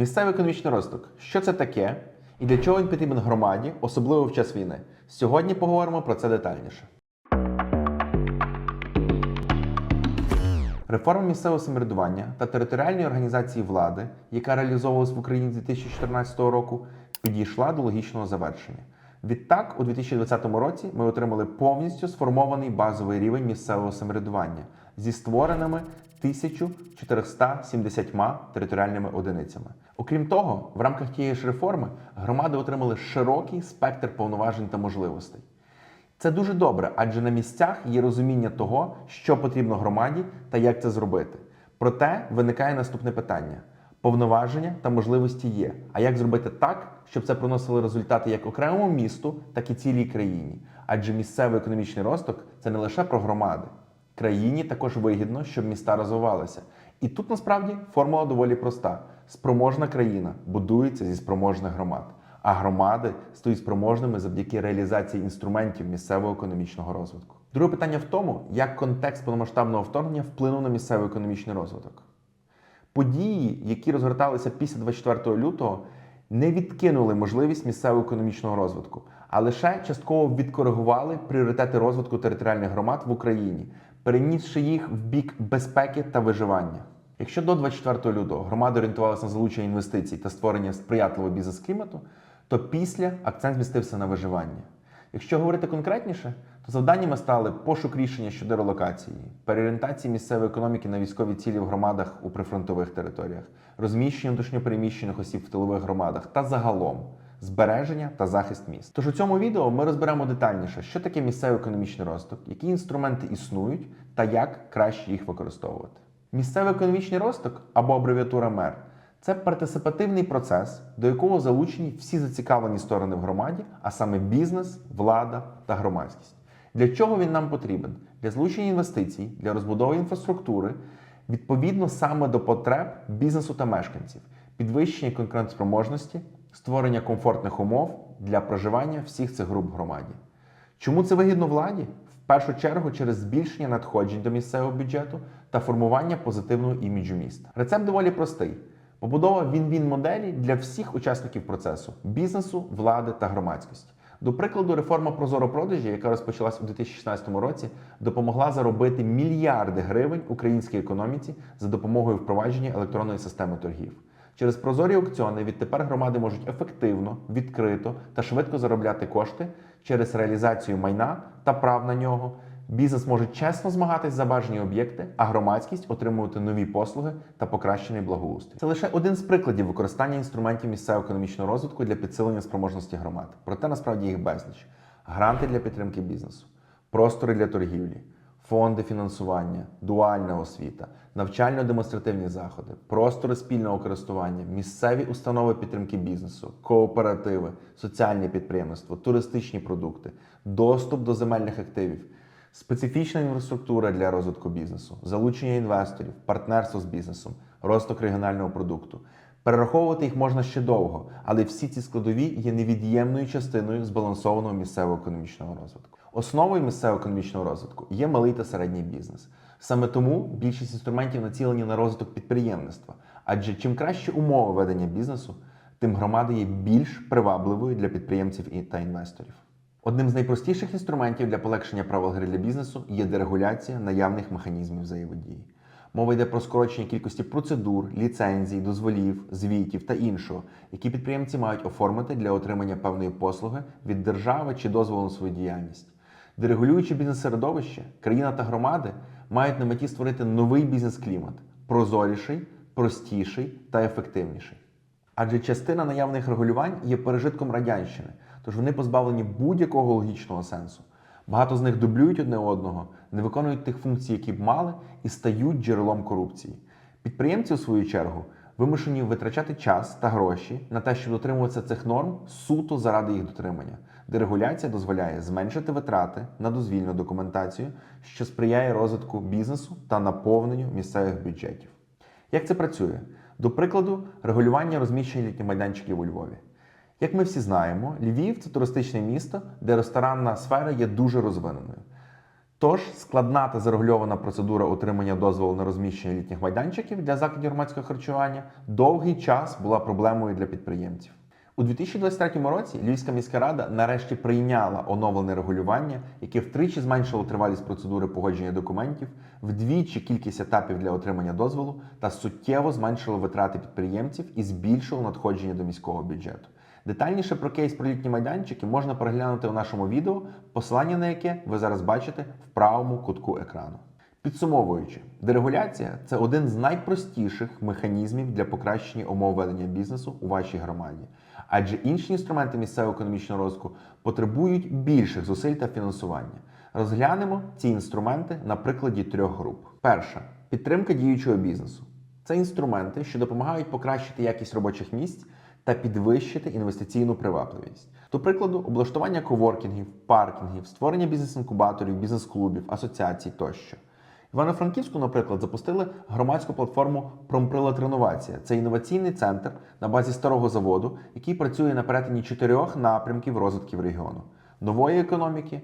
Місцевий економічний розвиток. Що це таке і для чого він потрібен громаді, особливо в час війни? Сьогодні поговоримо про це детальніше. Реформа місцевого самоврядування та територіальної організації влади, яка реалізовувалась в Україні з 2014 року, підійшла до логічного завершення. Відтак, у 2020 році ми отримали повністю сформований базовий рівень місцевого самоврядування зі створеними 1470 територіальними одиницями. Окрім того, в рамках тієї ж реформи громади отримали широкий спектр повноважень та можливостей. Це дуже добре, адже на місцях є розуміння того, що потрібно громаді та як це зробити. Проте виникає наступне питання: повноваження та можливості є. А як зробити так, щоб це приносило результати як окремому місту, так і цілій країні? Адже місцевий економічний розвиток це не лише про громади. Країні також вигідно, щоб міста розвивалися. І тут насправді формула доволі проста: спроможна країна будується зі спроможних громад а громади стають спроможними завдяки реалізації інструментів місцевого економічного розвитку. Друге питання в тому, як контекст повномасштабного вторгнення вплинув на місцевий економічний розвиток. Події, які розгорталися після 24 лютого, не відкинули можливість місцевого економічного розвитку, а лише частково відкоригували пріоритети розвитку територіальних громад в Україні, перенісши їх в бік безпеки та виживання. Якщо до 24 лютого громади орієнтувалися на залучення інвестицій та створення сприятливого бізнес-клімату, то після акцент змістився на виживання. Якщо говорити конкретніше, то завданнями стали пошук рішення щодо релокації, переорієнтації місцевої економіки на військові цілі в громадах у прифронтових територіях, розміщення внутрішньопереміщених осіб в тилових громадах та загалом збереження та захист міст. Тож у цьому відео ми розберемо детальніше, що таке місцевий економічний розвиток, які інструменти існують та як краще їх використовувати. Місцевий економічний розвиток або абревіатура МЕР це партисипативний процес, до якого залучені всі зацікавлені сторони в громаді, а саме бізнес, влада та громадськість. Для чого він нам потрібен? Для залучення інвестицій, для розбудови інфраструктури, відповідно саме до потреб бізнесу та мешканців, підвищення конкурентоспроможності, створення комфортних умов для проживання всіх цих груп громаді. Чому це вигідно владі? В першу чергу через збільшення надходжень до місцевого бюджету та формування позитивного іміджу міста. Рецепт доволі простий. Побудова він-він моделі для всіх учасників процесу бізнесу, влади та громадськості. До прикладу, реформа Прозоро-продажі, яка розпочалась у 2016 році, допомогла заробити мільярди гривень українській економіці за допомогою впровадження електронної системи торгів. Через прозорі аукціони відтепер громади можуть ефективно, відкрито та швидко заробляти кошти через реалізацію майна та прав на нього. Бізнес може чесно змагатись за бажані об'єкти, а громадськість отримувати нові послуги та покращений благоустрій. Це лише один з прикладів використання інструментів місцевого економічного розвитку для підсилення спроможності громад. Проте насправді їх безліч: гранти для підтримки бізнесу, простори для торгівлі, фонди фінансування, дуальна освіта, навчально-демонстративні заходи, простори спільного користування, місцеві установи підтримки бізнесу, кооперативи, соціальне підприємництво, туристичні продукти, доступ до земельних активів. Специфічна інфраструктура для розвитку бізнесу, залучення інвесторів, партнерство з бізнесом, розвиток регіонального продукту. Перераховувати їх можна ще довго, але всі ці складові є невід'ємною частиною збалансованого місцевого економічного розвитку. Основою місцевого економічного розвитку є малий та середній бізнес. Саме тому більшість інструментів націлені на розвиток підприємництва. Адже чим кращі умови ведення бізнесу, тим громада є більш привабливою для підприємців та інвесторів. Одним з найпростіших інструментів для полегшення правил гри для бізнесу є дерегуляція наявних механізмів взаємодії. Мова йде про скорочення кількості процедур, ліцензій, дозволів, звітів та іншого, які підприємці мають оформити для отримання певної послуги від держави чи дозволу на свою діяльність. Дерегулюючи бізнес-середовище, країна та громади мають на меті створити новий бізнес-клімат прозоріший, простіший та ефективніший. Адже частина наявних регулювань є пережитком радянщини, тож вони позбавлені будь-якого логічного сенсу. Багато з них дублюють одне одного, не виконують тих функцій, які б мали, і стають джерелом корупції. Підприємці, у свою чергу, вимушені витрачати час та гроші на те, щоб дотримуватися цих норм суто заради їх дотримання. Дерегуляція дозволяє зменшити витрати на дозвільну документацію, що сприяє розвитку бізнесу та наповненню місцевих бюджетів. Як це працює? До прикладу, регулювання розміщення майданчиків у Львові. Як ми всі знаємо, Львів це туристичне місто, де ресторанна сфера є дуже розвиненою. Тож складна та зарегульована процедура отримання дозволу на розміщення літніх майданчиків для закладів громадського харчування довгий час була проблемою для підприємців. У 2023 році Львівська міська рада нарешті прийняла оновлене регулювання, яке втричі зменшило тривалість процедури погодження документів, вдвічі кількість етапів для отримання дозволу та суттєво зменшило витрати підприємців і збільшило надходження до міського бюджету. Детальніше про кейс про літні майданчики можна переглянути у нашому відео, посилання на яке ви зараз бачите в правому кутку екрану. Підсумовуючи, дерегуляція це один з найпростіших механізмів для покращення умов ведення бізнесу у вашій громаді, адже інші інструменти місцевого економічного розвитку потребують більших зусиль та фінансування. Розглянемо ці інструменти на прикладі трьох груп. Перша підтримка діючого бізнесу. Це інструменти, що допомагають покращити якість робочих місць та підвищити інвестиційну привабливість. До прикладу, облаштування коворкінгів, паркінгів, створення бізнес-інкубаторів, бізнес-клубів, асоціацій тощо. Івано-Франківську, наприклад, запустили громадську платформу Промприлад Реновація. Це інноваційний центр на базі старого заводу, який працює на перетині чотирьох напрямків розвитків регіону: нової економіки,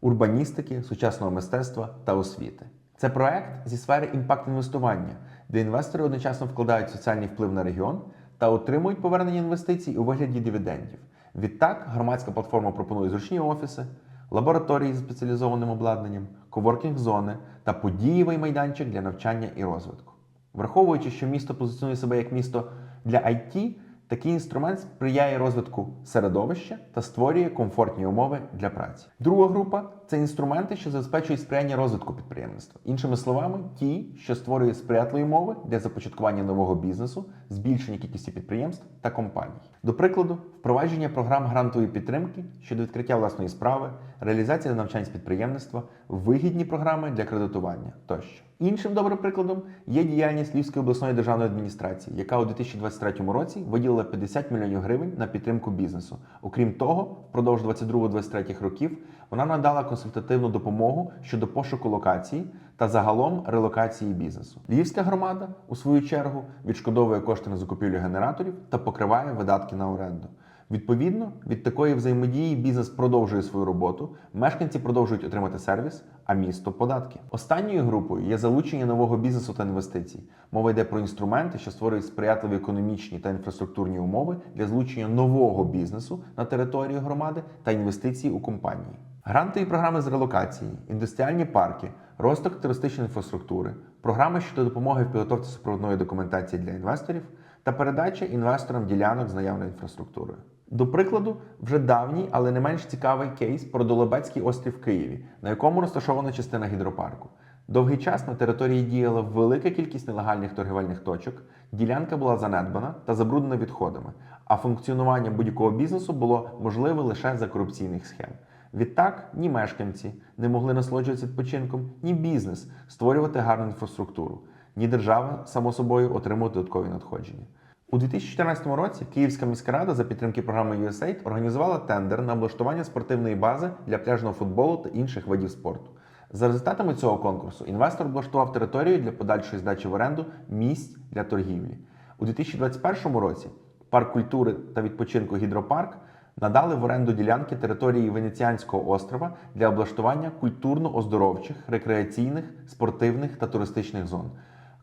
урбаністики, сучасного мистецтва та освіти. Це проект зі сфери імпакт-інвестування, де інвестори одночасно вкладають соціальний вплив на регіон та отримують повернення інвестицій у вигляді дивідендів. Відтак, громадська платформа пропонує зручні офіси, лабораторії з спеціалізованим обладнанням, коворкінг-зони та подієвий майданчик для навчання і розвитку. Враховуючи, що місто позиціонує себе як місто для IT, такий інструмент сприяє розвитку середовища та створює комфортні умови для праці. Друга група це інструменти, що забезпечують сприяння розвитку підприємництва. Іншими словами, ті, що створюють сприятливі умови для започаткування нового бізнесу, збільшення кількості підприємств та компаній. До прикладу, впровадження програм грантової підтримки щодо відкриття власної справи, реалізація навчань з підприємництва, вигідні програми для кредитування тощо. Іншим добрим прикладом є діяльність Львівської обласної державної адміністрації, яка у 2023 році виділила 50 мільйонів гривень на підтримку бізнесу. Окрім того, впродовж 22-23 років вона надала консультативну допомогу щодо пошуку локації та загалом релокації бізнесу. Львівська громада, у свою чергу, відшкодовує кошти на закупівлю генераторів та покриває видатки на оренду. Відповідно, від такої взаємодії бізнес продовжує свою роботу, мешканці продовжують отримати сервіс, а місто податки. Останньою групою є залучення нового бізнесу та інвестицій. Мова йде про інструменти, що створюють сприятливі економічні та інфраструктурні умови для залучення нового бізнесу на територію громади та інвестицій у компанії. Грантові програми з релокації, індустріальні парки, розвиток туристичної інфраструктури, програми щодо допомоги в підготовці супроводної документації для інвесторів та передача інвесторам ділянок з наявною інфраструктурою. До прикладу, вже давній, але не менш цікавий кейс про Долобецький острів в Києві, на якому розташована частина гідропарку. Довгий час на території діяла велика кількість нелегальних торгівельних точок, ділянка була занедбана та забруднена відходами, а функціонування будь-якого бізнесу було можливе лише за корупційних схем. Відтак ні мешканці не могли насолоджуватися відпочинком, ні бізнес створювати гарну інфраструктуру, ні держава, само собою, отримувати додаткові надходження. У 2014 році Київська міська рада за підтримки програми USAID організувала тендер на облаштування спортивної бази для пляжного футболу та інших видів спорту. За результатами цього конкурсу інвестор облаштував територію для подальшої здачі в оренду місць для торгівлі. У 2021 році парк культури та відпочинку гідропарк надали в оренду ділянки території Венеціанського острова для облаштування культурно-оздоровчих, рекреаційних, спортивних та туристичних зон.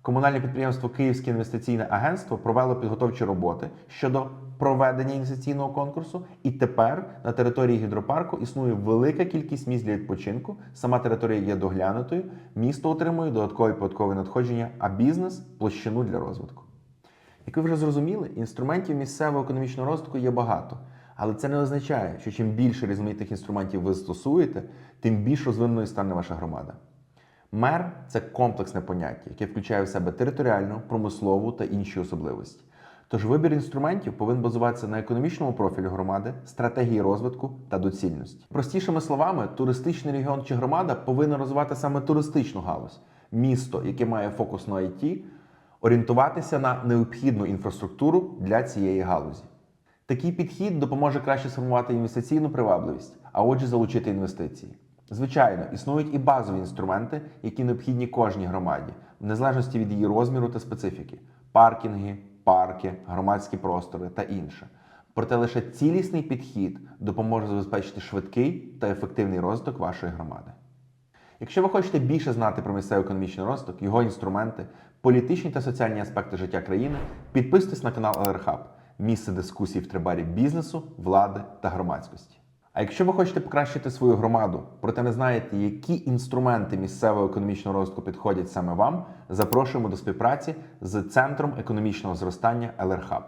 Комунальне підприємство Київське інвестиційне агентство провело підготовчі роботи щодо проведення інвестиційного конкурсу, і тепер на території гідропарку існує велика кількість місць для відпочинку. Сама територія є доглянутою, місто отримує додаткові податкові надходження, а бізнес площину для розвитку. Як ви вже зрозуміли, інструментів місцевого економічного розвитку є багато, але це не означає, що чим більше різноманітних інструментів ви застосуєте, тим більш розвиненою стане ваша громада. Мер це комплексне поняття, яке включає в себе територіальну, промислову та інші особливості. Тож вибір інструментів повинен базуватися на економічному профілі громади, стратегії розвитку та доцільності. Простішими словами, туристичний регіон чи громада повинна розвивати саме туристичну галузь, місто, яке має фокус на IT, орієнтуватися на необхідну інфраструктуру для цієї галузі. Такий підхід допоможе краще сформувати інвестиційну привабливість, а отже, залучити інвестиції. Звичайно, існують і базові інструменти, які необхідні кожній громаді, в незалежності від її розміру та специфіки: паркінги, парки, громадські простори та інше. Проте лише цілісний підхід допоможе забезпечити швидкий та ефективний розвиток вашої громади. Якщо ви хочете більше знати про місцевий економічний розвиток, його інструменти, політичні та соціальні аспекти життя країни, підписуйтесь на канал LRHub – місце дискусій в трибарі бізнесу, влади та громадськості. А якщо ви хочете покращити свою громаду, проте не знаєте, які інструменти місцевого економічного розвитку підходять саме вам, запрошуємо до співпраці з Центром економічного зростання LRHub.